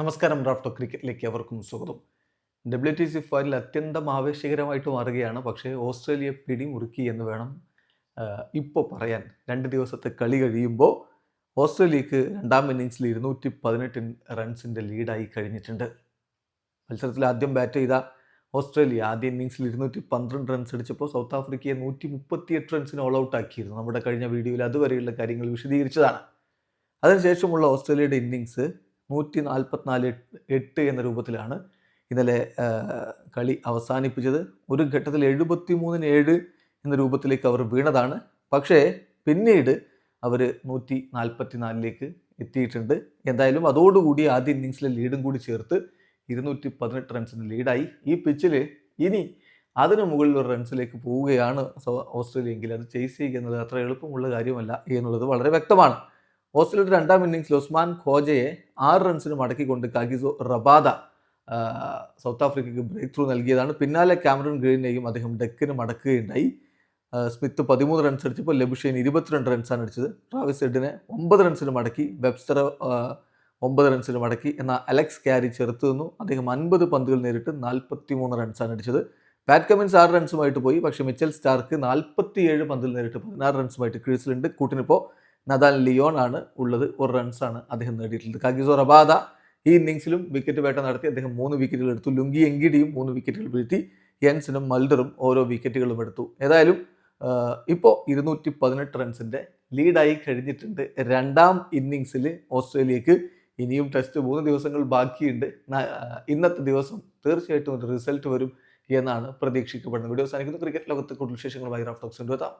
നമസ്കാരം റാഫ്റ്റോ ക്രിക്കറ്റിലേക്ക് അവർക്കും സ്വാഗതം. ഡബ്ല്യു ടി സി ഫൈനൽ അത്യന്തം ആവേശകരമായിട്ട് മാറുകയാണ്. പക്ഷേ ഓസ്ട്രേലിയ പിടിമുറുക്കി എന്ന് വേണം ഇപ്പോൾ പറയാൻ. രണ്ട് ദിവസത്തെ കളി കഴിയുമ്പോൾ ഓസ്ട്രേലിയക്ക് രണ്ടാം ഇന്നിങ്സിൽ ഇരുന്നൂറ്റി പതിനെട്ട് റൺസിന്റെ ലീഡായി കഴിഞ്ഞിട്ടുണ്ട്. മത്സരത്തിൽ ആദ്യം ബാറ്റ് ചെയ്ത ഓസ്ട്രേലിയ ആദ്യ ഇന്നിങ്സിൽ ഇരുന്നൂറ്റി പന്ത്രണ്ട് റൺസ് അടിച്ചപ്പോൾ സൗത്ത് ആഫ്രിക്കയെ നൂറ്റി മുപ്പത്തിയെട്ട് റൺസിന് ഓൾ ഔട്ട് ആക്കിയിരുന്നു. നമ്മുടെ കഴിഞ്ഞ വീഡിയോയിൽ അതുവരെയുള്ള കാര്യങ്ങൾ വിശദീകരിച്ചതാണ്. അതിനുശേഷമുള്ള ഓസ്ട്രേലിയയുടെ ഇന്നിങ്സ് നൂറ്റി നാൽപ്പത്തിനാല് എട്ട് എന്ന രൂപത്തിലാണ് ഇന്നലെ കളി അവസാനിപ്പിച്ചത്. ഒരു ഘട്ടത്തിൽ എഴുപത്തി മൂന്നിന് ഏഴ് എന്ന രൂപത്തിലേക്ക് അവർ വീണതാണ്. പക്ഷേ പിന്നീട് അവർ നൂറ്റി നാൽപ്പത്തി നാലിലേക്ക് എത്തിയിട്ടുണ്ട്. എന്തായാലും അതോടുകൂടി ആദ്യ ഇന്നിങ്സിലെ ലീഡും കൂടി ചേർത്ത് ഇരുന്നൂറ്റി പതിനെട്ട് റൺസിന് ലീഡായി. ഈ പിച്ചിൽ ഇനി അതിന് ഒരു റൺസിലേക്ക് പോവുകയാണ് ഓസ്ട്രേലിയ എങ്കിൽ അത് ചേസ് ചെയ്യുക എന്നുള്ളത് അത്ര എളുപ്പമുള്ള കാര്യമല്ല എന്നുള്ളത് വളരെ വ്യക്തമാണ്. ഓസ്ട്രേലിയയുടെ രണ്ടാം ഇന്നിങ്സിൽ ഉസ്മാൻ ഖോജയെ ആറ് റൺസിന് മടക്കിക്കൊണ്ട് കാഗിസോ റബാദ സൗത്ത് ആഫ്രിക്കയ്ക്ക് ബ്രേക്ക് ത്രൂ നൽകിയതാണ്. പിന്നാലെ ക്യാമറൺ ഗ്രീനെയും അദ്ദേഹം ഡെക്കിന് മടക്കുകയുണ്ടായി സ്മിത്ത് പതിമൂന്ന് റൺസ് അടിച്ചപ്പോൾ ലബുഷൈൻ ഇരുപത്തിരണ്ട് റൺസാണ് അടിച്ചത്. ട്രാവിസ് ഹെഡിനെ ഒമ്പത് റൺസിന് മടക്കി വെബ്സ്റ്റർ ഒമ്പത് റൺസിന് മടക്കി എന്നാൽ അലക്സ് ക്യാരി ചെറുത്തു നിന്നു. അദ്ദേഹം അൻപത് പന്തുകൾ നേരിട്ട് നാൽപ്പത്തി മൂന്ന് റൺസാണ് അടിച്ചത്. പാറ്റ് കമിൻസ് ആറ് റൺസുമായിട്ട് പോയി പക്ഷേ മിച്ചൽ സ്റ്റാർക്ക് നാൽപ്പത്തിയേഴ് പന്തിൽ നേരിട്ട് പതിനാറ് റൺസുമായിട്ട് ക്രീസിലുണ്ട്. കൂട്ടിനിപ്പോൾ നദാൽ ലിയോൺ ആണ് ഉള്ളത്. ഒരു റൺസാണ് അദ്ദേഹം നേടിയിട്ടുള്ളത്. കാഗിസോ റബാദ ഈ ഇന്നിങ്സിലും വിക്കറ്റ് വേട്ട നടത്തി അദ്ദേഹം മൂന്ന് വിക്കറ്റുകൾ എടുത്തു. ലുങ്കി എങ്കിടിയും മൂന്ന് വിക്കറ്റുകൾ വീഴ്ത്തി. യൻസിനും മൽഡറും ഓരോ വിക്കറ്റുകളും എടുത്തു. ഏതായാലും ഇപ്പോൾ ഇരുന്നൂറ്റി പതിനെട്ട് റൺസിന്റെ ലീഡായി കഴിഞ്ഞിട്ടുണ്ട്. രണ്ടാം ഇന്നിങ്സിൽ ഓസ്ട്രേലിയക്ക് ഇനിയും ടെസ്റ്റ് മൂന്ന് ദിവസങ്ങൾ ബാക്കിയുണ്ട്. ഇന്നത്തെ ദിവസം തീർച്ചയായിട്ടും ഒരു റിസൾട്ട് വരും എന്നാണ് പ്രതീക്ഷിക്കപ്പെടുന്നത്. വീഡിയോ സാധിക്കുന്നു ക്രിക്കറ്റ് ലോകത്ത് കൂടുതൽ വിശേഷങ്ങൾ വിശേഷങ്ങളുമായി റാഫ്റ്റോക്സ് എത്താം